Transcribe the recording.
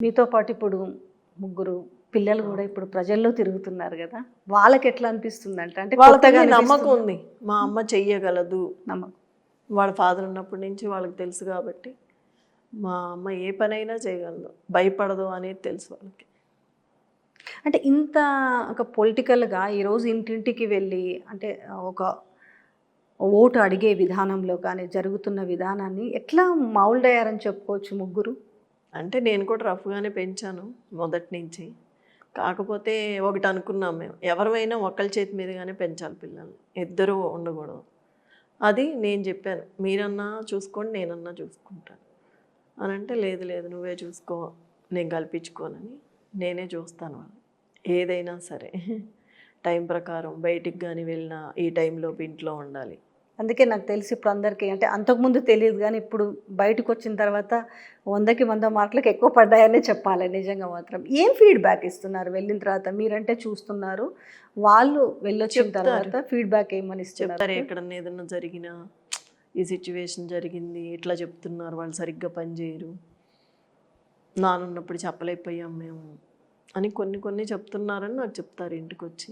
మీతో పాటు ఇప్పుడు ముగ్గురు పిల్లలు కూడా ఇప్పుడు ప్రజల్లో తిరుగుతున్నారు కదా వాళ్ళకి ఎట్లా అనిపిస్తుంది అంటే అంటే వాళ్ళకి నమ్మకం? ఉంది. మా అమ్మ చెయ్యగలదు. నమ్మకం. వాళ్ళ ఫాదర్ ఉన్నప్పటి నుంచి వాళ్ళకి తెలుసు కాబట్టి మా అమ్మ ఏ పనైనా చేయగలదు. భయపడదు అనేది తెలుసు వాళ్ళకి. అంటే ఇంత ఒక పొలిటికల్గా ఈరోజు ఇంటింటికి వెళ్ళి అంటే ఒక ఓటు అడిగే విధానంలో కానీ జరుగుతున్న విధానాన్ని ఎట్లా మౌల్డ్ అయ్యారని చెప్పుకోవచ్చు ముగ్గురు? అంటే నేను కూడా రఫ్గానే పెంచాను మొదటి నుంచి. కాకపోతే ఒకటి అనుకున్నాం మేము. ఎవరిమైనా ఒకళ్ళ చేతి మీదుగానే పెంచాలి పిల్లల్ని. ఇద్దరూ ఉండకూడదు. అది నేను చెప్పాను. మీరన్నా చూసుకోండి నేనన్నా చూసుకుంటాను. అని అంటే లేదు లేదు నువ్వే చూసుకో నేను కల్పించుకోనని నేనే చూస్తాను వాళ్ళు ఏదైనా సరే. టైం ప్రకారం బయటికి కానీ వెళ్ళినా ఈ టైంలోపు ఇంట్లో ఉండాలి. అందుకే నాకు తెలిసి ఇప్పుడు అందరికీ. అంటే అంతకుముందు తెలియదు కానీ ఇప్పుడు బయటకు వచ్చిన తర్వాత వందకి వంద మార్కులకు ఎక్కువ పడ్డాయనే చెప్పాలి నిజంగా మాత్రం. ఏం ఫీడ్బ్యాక్ ఇస్తున్నారు వెళ్ళిన తర్వాత? మీరంటే చూస్తున్నారు. వాళ్ళు వెళ్ళొచ్చిన. తర్వాత ఫీడ్బ్యాక్ ఏమని చెప్తారు ఇస్తున్నారు ఎక్కడన్నా ఏదన్నా జరిగినా ఈ సిచ్యువేషన్ జరిగింది ఇట్లా చెప్తున్నారు వాళ్ళు సరిగ్గా పనిచేయరు నానున్నప్పుడు చెప్పలేకపోయాం మేము అని కొన్ని కొన్ని చెప్తున్నారని నాకు చెప్తారు ఇంటికి వచ్చి